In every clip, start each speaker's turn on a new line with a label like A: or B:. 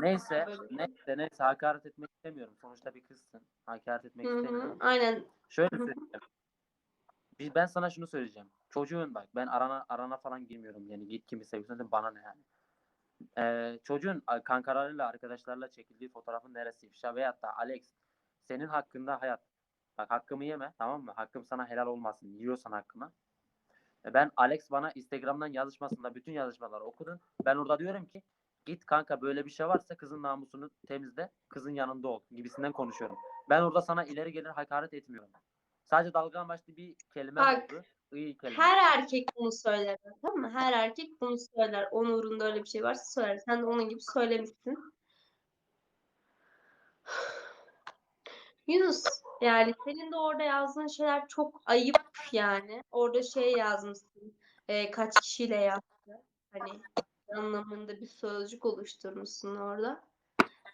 A: Neyse, neyse, neyse hakaret etmek istemiyorum. Sonuçta bir kızsın. Hakaret etmek
B: Hı hı,
A: istemiyorum.
B: Aynen.
A: Şöyle
B: Hı hı.
A: söyleyeceğim. Bir- Ben sana şunu söyleyeceğim. Çocuğun bak ben arana arana falan girmiyorum yani git kimi seviyorsan de bana ne yani. Ee, çocuğun a- kankalarıyla arkadaşlarla çekildiği fotoğrafın neresi ifşa veyahut da Alex senin hakkında hayat. Bak hakkımı yeme tamam mı? Hakkım sana helal olmasın. Yiyorsan hakkımı. E, Ben Alex bana Instagram'dan yazışmasında bütün yazışmaları okudum. Ben orada diyorum ki git kanka böyle bir şey varsa kızın namusunu temizle. Kızın yanında ol gibisinden konuşuyorum. Ben orada sana ileri gelir hakaret etmiyorum. Sadece dalga amaçlı bir kelime
B: Bak,
A: oldu. İyi kelime.
B: Her erkek bunu söyler. Tamam mı? Her erkek bunu söyler. Onur'unda öyle bir şey varsa söyler. Sen de onun gibi söylemişsin. Yunus yani senin de orada yazdığın şeyler çok ayıp yani. Orada şey yazmışsın. e, kaç kişiyle yaptı. Hani anlamında bir sözcük oluşturmuşsun orada.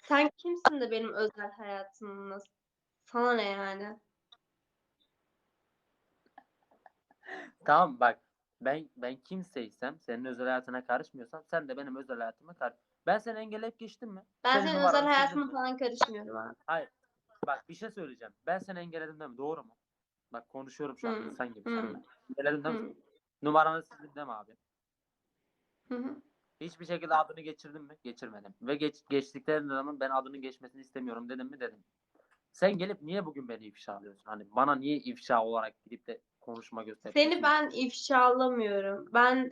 B: Sen kimsin de benim özel hayatımla sana ne yani?
A: Tamam bak ben ben kimseysem senin özel hayatına karışmıyorsam sen de benim özel hayatıma karış. Ben seni engelleyip geçtim mi?
B: Ben
A: Senin
B: senin özel hayatıma falan karışmıyorum abi.
A: Hayır. Bak bir şey söyleyeceğim. Ben seni engelledim değil mi? Doğru mu? Bak konuşuyorum şu an
B: Hı,
A: insan gibi seninle. Engelledim değil mi?
B: Hı,
A: Numaranı sildim değil mi abi?
B: hı, hı.
A: Hiçbir şekilde adını geçirdim mi? Geçirmedim. Ve geç, geçtikleri zaman ben adının geçmesini istemiyorum dedim mi? Dedim. Sen gelip niye bugün beni ifşa alıyorsun? Hani bana niye ifşa olarak gidip de konuşma gösteriyorsun?
B: Seni ben ifşalamıyorum. Ben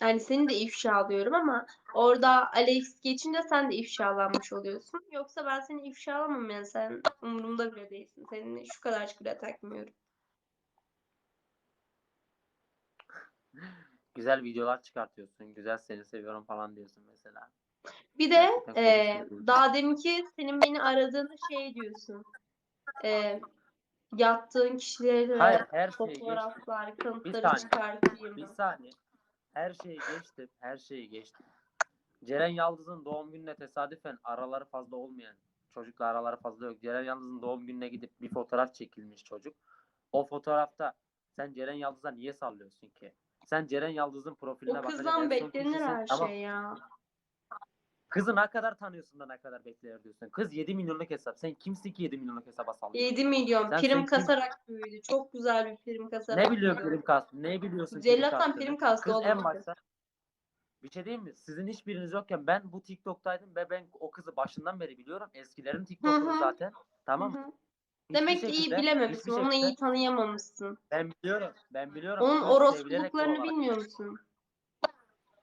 B: yani seni de ifşalıyorum ama orada Alex geçince sen de ifşalanmış oluyorsun. Yoksa ben seni ifşalamam yani sen umurumda bile değilsin. Seninle şu kadar bile takmıyorum.
A: Güzel videolar çıkartıyorsun. Güzel seni seviyorum falan diyorsun mesela.
B: Bir de
A: Gerçekten
B: eee
A: konuşuyoruz.
B: daha deminki senin beni aradığını şey diyorsun. Eee yattığın kişilere
A: Hayır her şeyi geçtim.
B: fotoğraflar, kanıtları
A: saniye,
B: çıkartayım.
A: Bir saniye. Her şeyi geçtim. Her şeyi geçtim. Ceren Yaldız'ın doğum gününe tesadüfen araları fazla olmayan çocukla araları fazla yok. Ceren Yaldız'ın doğum gününe gidip bir fotoğraf çekilmiş çocuk. O fotoğrafta sen Ceren Yaldız'a niye sallıyorsun ki? Sen Ceren Yaldız'ın profiline
B: O
A: bakacak en
B: kızdan beklenir her şey ya.
A: Kızı ne kadar tanıyorsun da ne kadar bekler diyorsun. Kız 7 milyonluk hesap. Sen kimsin ki 7 milyonluk hesaba sallıyorsun?
B: 7 milyon
A: Sen-
B: prim
A: sen
B: kasarak büyüdü. Çok güzel bir prim kasarak
A: Ne biliyorsun prim kastı? Ne biliyorsun prim
B: Cellat'tan
A: kastını?
B: prim kastı
A: Kız
B: oğlum
A: en
B: o
A: başta bir şey diyeyim mi? Sizin hiçbiriniz yokken ben bu TikTok'taydım ve ben o kızı başından beri biliyorum. Eskilerin TikTok'unu
B: hı.
A: zaten. Tamam
B: Hı
A: mı?
B: hı. Demek ki iyi
A: şekilde-
B: bilememişsin.
A: hiçbir
B: Onu iyi tanıyamamışsın.
A: Ben biliyorum. Ben biliyorum.
B: Onun
A: olarak-
B: bilmiyor musun?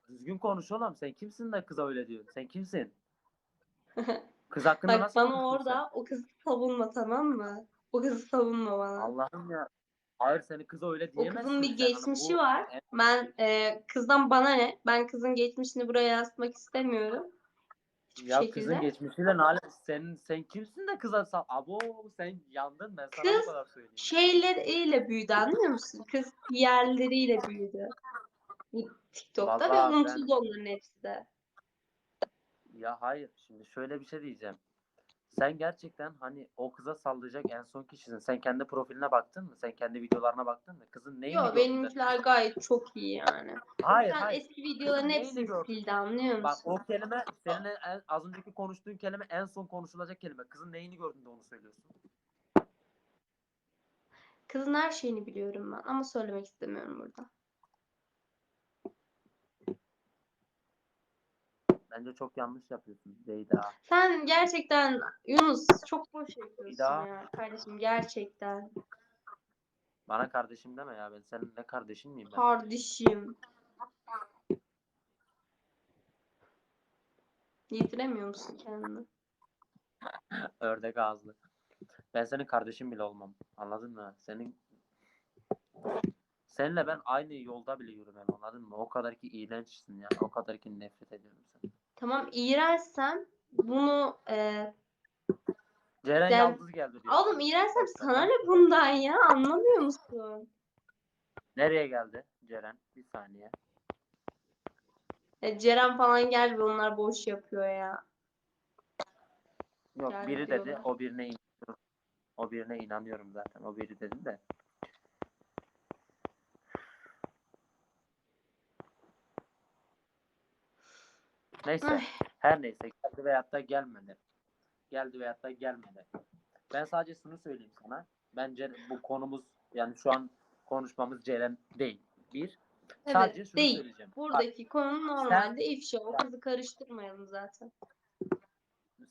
A: Düzgün konuş oğlum. Sen kimsin de kıza öyle diyorsun? Sen kimsin? Kız hakkında
B: Bak
A: nasıl
B: bana
A: konuşuyorsun sen?
B: orada o kızı savunma tamam mı? O kızı savunma bana.
A: Allah'ım ya. Hayır seni kıza öyle
B: O
A: diyemezsin.
B: kızın bir geçmişi var. Ben e, kızdan bana ne? Ben kızın geçmişini buraya yazmak istemiyorum.
A: Ya
B: şekilde.
A: kızın geçmişiyle alakası? Sen sen kimsin de kıza sal? Abo sen yandın ben sana
B: Kız
A: bu kadar söyleyeyim.
B: Şeyleriyle büyüdü anlıyor musun? Kız yerleriyle büyüdü. TikTok'ta
A: Vallahi
B: ve
A: ben-
B: onların hepsi de.
A: Ya hayır şimdi şöyle bir şey diyeceğim. Sen gerçekten hani o kıza sallayacak en son kişisin. Sen kendi profiline baktın mı? Sen kendi videolarına baktın mı? Kızın neyini
B: Yo benimkiler gayet çok iyi yani.
A: Hayır
B: Sen
A: hayır.
B: eski videoların
A: neyini
B: hepsini
A: gördün?
B: sildi anlıyor
A: Bak
B: musun?
A: o kelime seninle en- az önceki konuştuğun kelime en son konuşulacak kelime. Kızın neyini gördün de onu söylüyorsun.
B: Kızın her şeyini biliyorum ben ama söylemek istemiyorum burada.
A: Bence çok yanlış yapıyorsun Zeyda.
B: Sen gerçekten Yunus çok boş yapıyorsun
A: daha-
B: ya kardeşim gerçekten.
A: Bana kardeşim deme ya ben senin ne kardeşin miyim ben?
B: Kardeşim. Yediremiyor musun kendini?
A: Ördek ağızlı. Ben senin kardeşin bile olmam. Anladın mı? Senin Seninle ben aynı yolda bile yürümem anladın mı? O kadar ki iğrençsin ya. O kadar ki nefret ediyorum seni.
B: Tamam iğrençsem bunu e,
A: Ceren
B: Sen-
A: Yaldız geldi diyor.
B: oğlum iğrençsem sana ne bundan ya anlamıyor musun?
A: Nereye geldi Ceren? Bir saniye.
B: E, Ceren falan gel ve onlar boş yapıyor ya.
A: Yok
B: Geldi
A: biri dedi
B: diyorlar.
A: o birine inanıyorum. O birine inanıyorum zaten. O biri dedi de. Neyse.
B: Ay.
A: Her neyse geldi veyahut da gelmedi. Geldi veyahut da gelmedi. Ben sadece şunu söyleyeyim sana. Bence bu konumuz yani şu an konuşmamız Ceren değil. Bir.
B: Evet,
A: Sadece şunu
B: değil.
A: söyleyeceğim. Bak,
B: Buradaki konu normalde ifşa. O kızı karıştırmayalım zaten.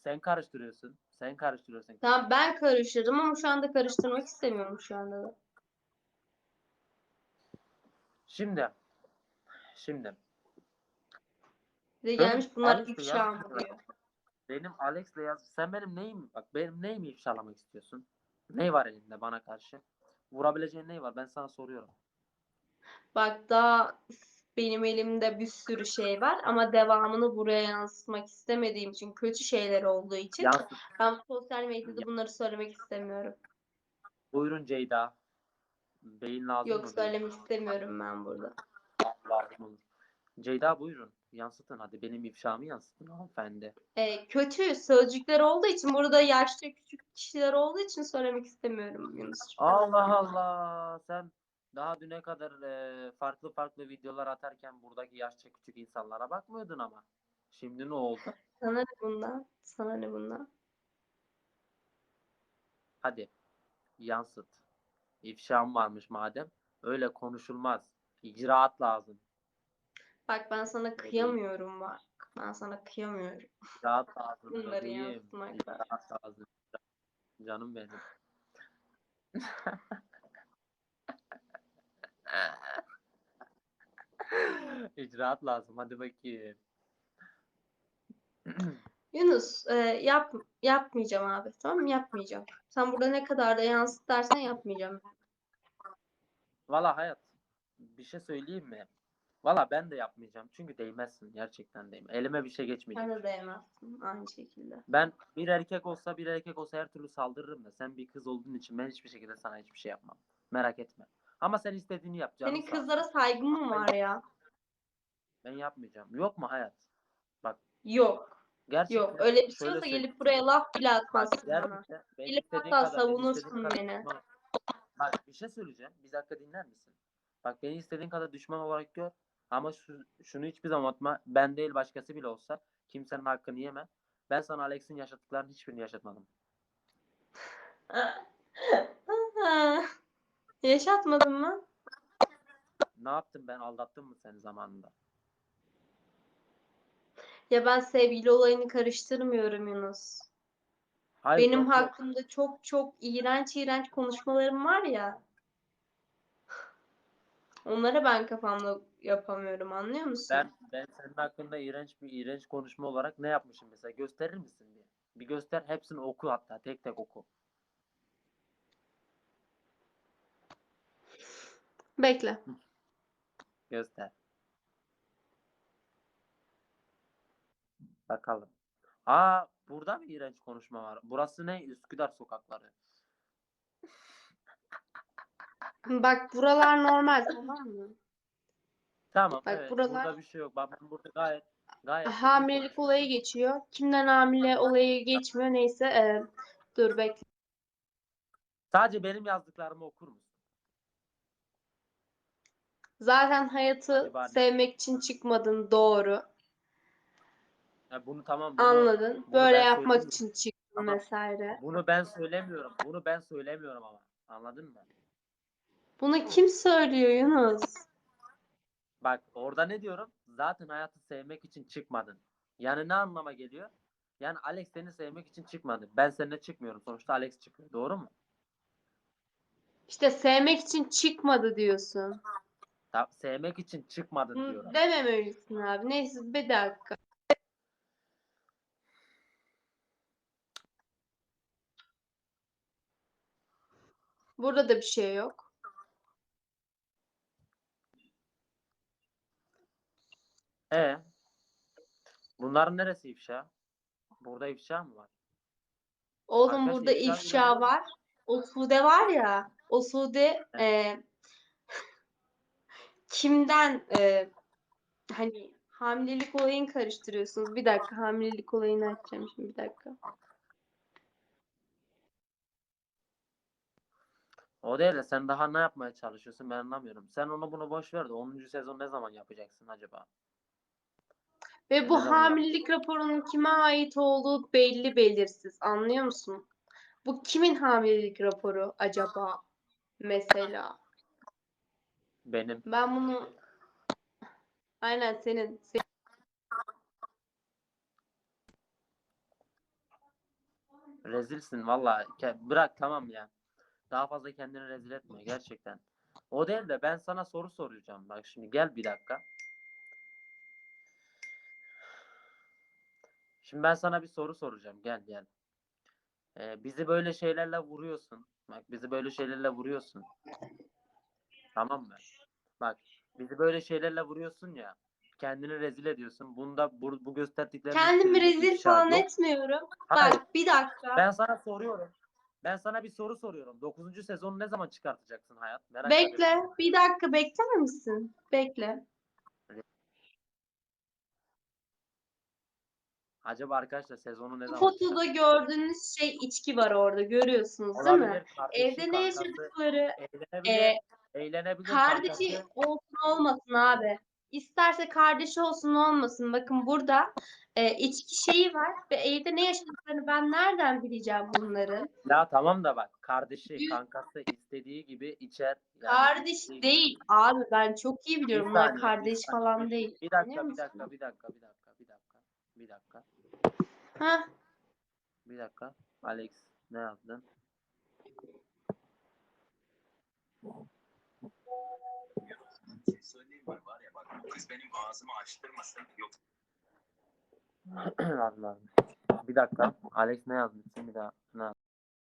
A: sen karıştırıyorsun. Sen karıştırıyorsun.
B: Tamam ben karıştırdım ama şu anda karıştırmak istemiyorum şu anda da.
A: Şimdi şimdi Benim
B: gelmiş bunlar ifşa
A: yaz- benim Alex'le yaz. Sen benim neyim? Bak benim neyimi ifşalamak istiyorsun? Ne var elinde bana karşı? Vurabileceğin ne var? Ben sana soruyorum.
B: Bak daha benim elimde bir sürü şey var ama devamını buraya yansıtmak istemediğim için kötü şeyler olduğu için
A: Yansıt.
B: ben sosyal medyada bunları söylemek istemiyorum.
A: Buyurun Ceyda. Beyin lazım
B: Yok söylemek istemiyorum ben burada.
A: Lazım olur. Ceyda buyurun. Yansıtın hadi. Benim ifşamı yansıtın hanımefendi.
B: Ee, kötü sözcükler olduğu için burada yaşça küçük kişiler olduğu için söylemek istemiyorum.
A: Allah Allah. Sen daha düne kadar e, farklı farklı videolar atarken buradaki yaşça küçük insanlara bakmıyordun ama. Şimdi ne oldu?
B: Sana ne bundan? Sana ne bundan?
A: Hadi yansıt. İfşam varmış madem. Öyle konuşulmaz. İcraat lazım.
B: Bak ben sana kıyamıyorum bak. Ben sana kıyamıyorum.
A: İcraat lazım.
B: Bunları
A: bebeğim.
B: yansıtmak
A: lazım. Canım benim. İcraat lazım. Hadi bakayım.
B: Yunus e, yap, yapmayacağım abi. Tamam mı? Yapmayacağım. Sen burada ne kadar da yansıt dersen yapmayacağım.
A: Valla hayat. Bir şey söyleyeyim mi? Valla ben de yapmayacağım. Çünkü değmezsin. Gerçekten değmez. Elime bir şey geçmeyecek.
B: Sen de değmezsin aynı şekilde.
A: Ben bir erkek olsa bir erkek olsa her türlü saldırırım da sen bir kız olduğun için ben hiçbir şekilde sana hiçbir şey yapmam. Merak etme. Ama sen istediğini yap canım
B: Senin
A: sağ
B: kızlara saygın mı var ya?
A: Ben yapmayacağım. Yok mu hayat?
B: Yok.
A: Gerçekten.
B: Yok. Öyle bir şey
A: şöyle
B: olsa
A: söyleyeyim.
B: gelip buraya laf bile
A: Bak,
B: atmazsın bana.
A: gerçekten
B: Gelip
A: istediğin
B: hatta
A: kadar,
B: savunursun
A: istediğin kadar
B: beni.
A: düşman- Bak bir şey söyleyeceğim. Bir dakika dinler misin? Bak beni istediğin kadar düşman olarak gör. Ama şu, şunu hiçbir zaman unutma. Ben değil başkası bile olsa kimsenin hakkını yeme. Ben sana Alex'in yaşadıklarının hiçbirini yaşatmadım.
B: Yaşatmadın mı?
A: Ne yaptım ben? Aldattım mı seni zamanında?
B: Ya ben sevgili olayını karıştırmıyorum Yunus.
A: Hayır,
B: Benim
A: yok, yok.
B: hakkımda çok çok iğrenç iğrenç konuşmalarım var ya. Onları ben kafamda yapamıyorum anlıyor musun?
A: Ben ben senin hakkında iğrenç bir iğrenç konuşma olarak ne yapmışım mesela? Gösterir misin bir? Bir göster. Hepsini oku hatta. Tek tek oku.
B: Bekle.
A: Göster. Bakalım. Aa burada mı iğrenç konuşma var? Burası ne? Üsküdar sokakları.
B: Bak buralar normal tamam mı?
A: Tamam
B: Bak
A: evet.
B: buralar-
A: Burada bir şey yok. Ben burada gayet gayet
B: Hamilelik olayı geçiyor. Kimden hamile olayı geçmiyor neyse. e, dur bekle.
A: Sadece benim yazdıklarımı okur musun?
B: Zaten hayatı
A: Hadi bari.
B: sevmek için çıkmadın doğru.
A: Ya bunu tamam bunu,
B: Anladın.
A: bunu
B: Böyle yapmak için çıktın
A: Ama-
B: vesaire.
A: Bunu ben söylemiyorum. Bunu ben söylemiyorum ama. Anladın mı?
B: Bunu kim söylüyor Yunus?
A: Bak orada ne diyorum? Zaten hayatı sevmek için çıkmadın. Yani ne anlama geliyor? Yani Alex seni sevmek için çıkmadı. Ben seninle çıkmıyorum. Sonuçta Alex çıkıyor. Doğru mu?
B: İşte sevmek için çıkmadı diyorsun.
A: Ta- sevmek için çıkmadın diyorum.
B: Dememelisin abi. Neyse bir dakika. Burada da bir şey yok.
A: E Bunların neresi ifşa? Burada ifşa mı var?
B: Oğlum
A: Arkadaşlar
B: burada
A: ifşa
B: ifşa var. O Sude var ya. O Sude e, kimden e, hani hamilelik olayını karıştırıyorsunuz. Bir dakika hamilelik olayını açacağım şimdi bir dakika.
A: O değil de sen daha ne yapmaya çalışıyorsun ben anlamıyorum. Sen onu bunu boş ver de 10. sezon ne zaman yapacaksın acaba?
B: Ve bu hamilelik raporunun kime ait olduğu belli belirsiz. Anlıyor musun? Bu kimin hamilelik raporu acaba? Mesela.
A: Benim.
B: Ben bunu aynen senin, senin
A: Rezilsin valla. Bırak tamam ya. Daha fazla kendini rezil etme gerçekten. O değil de ben sana soru soracağım. Bak şimdi gel bir dakika. Şimdi ben sana bir soru soracağım. Gel gel. Ee, bizi böyle şeylerle vuruyorsun. Bak bizi böyle şeylerle vuruyorsun. Tamam mı? Bak bizi böyle şeylerle vuruyorsun ya. Kendini rezil ediyorsun. Bunda bu, bu gösterdiklerimiz
B: kendimi rezil falan
A: yok.
B: etmiyorum.
A: Hayır.
B: Bak bir dakika.
A: Ben sana soruyorum. Ben sana bir soru soruyorum. 9. sezonu ne zaman çıkartacaksın hayat? Merak
B: Bekle.
A: ediyorum.
B: Bir dakika bekler misin? Bekle.
A: Acaba arkadaşlar sezonu ne
B: Bu
A: zaman
B: fotoda gördüğünüz şey içki var orada. Görüyorsunuz değil mi?
A: Olabilir, kardeşi,
B: Evde ne
A: kankası,
B: yaşadıkları
A: Eğlenebilir.
B: e,
A: eğlenebilir.
B: kardeşi
A: kankası.
B: olsun olmasın abi. İsterse kardeşi olsun olmasın. Bakın burada e, içki şeyi var ve evde ne yaşadıklarını ben nereden bileceğim bunların?
A: Ya tamam da bak kardeşi,
B: Yüz-
A: kankası istediği gibi içer. Yani
B: Kardeş
A: istediği-
B: değil abi ben çok iyi biliyorum
A: Bir
B: bunlar
A: saniye, bir
B: kardeş
A: saniye,
B: falan değil.
A: Bir dakika,
B: Anlıyor
A: bir
B: musun?
A: dakika, bir dakika, bir dakika, bir dakika,
B: Heh,
A: bir dakika. Alex ne yazdın?
C: şey söyleyeyim mi? Var ya bak bu kız benim ağzımı açtırmasın. Yok
A: Anladım. Bir dakika. Alex ne yazmışsın bir daha? Ne